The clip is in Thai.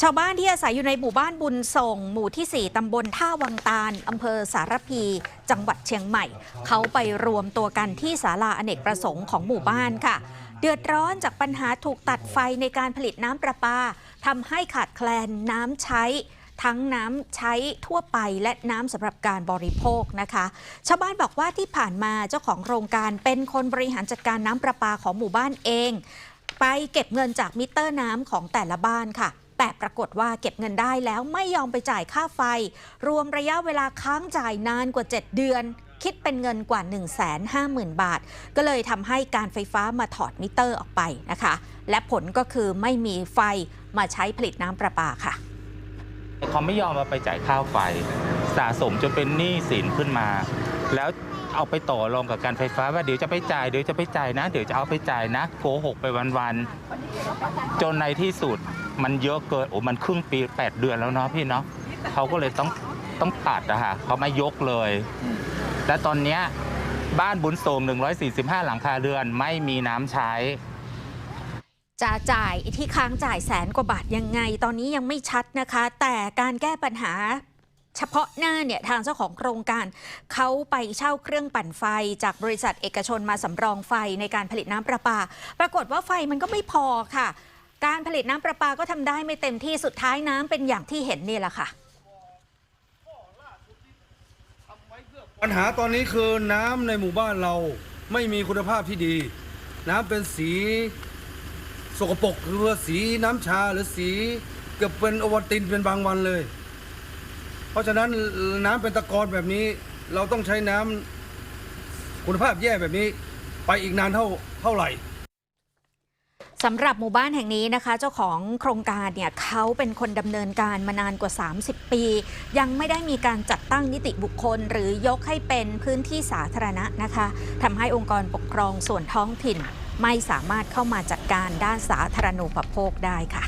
ชาวบ้านที่อาศัยอยู่ในหมู่บ้านบุญส่ง หมู่ที่ 4 ตำบลท่าวังตาล อำเภอสารพี จังหวัดเชียงใหม่ เขาไปรวมตัวกันที่ศาลาอเนกประสงค์ของหมู่บ้านค่ะ เดือดร้อนจากปัญหาถูกตัดไฟในการผลิตน้ำประปาทำให้ขาดแคลนน้ำใช้ ทั้งน้ำใช้ทั่วไปและน้ำสำหรับการบริโภคนะคะ ชาวบ้านบอกว่าที่ผ่านมาเจ้าของโครงการเป็นคนบริหารจัดการน้ำประปาของหมู่บ้านเอง ไปเก็บเงินจากมิเตอร์น้ำของแต่ละบ้านค่ะ แต่ปรากฏว่าเก็บเงินได้แล้วไม่ยอมไปจ่ายค่าไฟ รวมระยะเวลาค้างจ่ายนานกว่า 7 เดือน คิดเป็นเงินกว่า 1 5 0 0 0 0 บาท ก็เลยทำให้การไฟฟ้ามาถอดมิเตอร์ออกไปนะคะ และผลก็คือไม่มีไฟมาใช้ผลิตน้ำประปาค่ะเขาไม่ยอมมาไปจ่ายค่าไฟ สะสมจนเป็นหนี้สินขึ้นมา แล้วเอาไปต่อรองกับการไฟฟ้าว่าเดี๋ยวจะไปจ่ายเดี๋ยวจะไปจ่ายนะ เดี๋ยวจะเอาไปจ่ายนะโกหกไปวันๆจนในที่สุด มันเยอะเกินโอ้มันครึ่งปี8เดือนแล้วเนาะพี่เนาะเขาก็เลยต้องต้องตัดอะค่ะเขามายกเลย และตอนเนี้ยบ้านบุญโสม145 หลังคาเรือนไม่มีน้ำใช้ จะจ่ายที่ค้างจ่ายแสนกว่าบาทยังไง ตอนนี้ยังไม่ชัดนะคะ แต่การแก้ปัญหาเฉพาะหน้าเนี่ยทางเจ้าของโครงการเขาไปเช่าเครื่องปั่นไฟ จากบริษัทเอกชนมาสำรองไฟในการผลิตน้ำประปา ปรากฏว่าไฟมันก็ไม่พอค่ะ การผลิตน้ำประปาก็ทำได้ไม่เต็มที่สุดท้ายน้ำเป็นอย่างที่เห็นนี่แหละค่ะ ปัญหาตอนนี้คือน้ำในหมู่บ้านเราไม่มีคุณภาพที่ดี น้ำเป็นสีสกปรกหรือว่าสีน้ำชาหรือสีเกือบเป็นโอวัลตินเป็นบางวันเลย เพราะฉะนั้นน้ำเป็นตะกอนแบบนี้ เราต้องใช้น้ำคุณภาพแย่แบบนี้ ไปอีกนานเท่าเท่าไหร่ สำหรับหมู่บ้านแห่งนี้นะคะ เจ้าของโครงการเนี่ยเขาเป็นคนดำเนินการมานานกว่า 30 ปี ยังไม่ได้มีการจัดตั้งนิติบุคคล หรือยกให้เป็นพื้นที่สาธารณะนะคะทำให้องค์กรปกครองส่วนท้องถิ่น ไม่สามารถเข้ามาจัดการด้านสาธารณูปโภคได้ค่ะ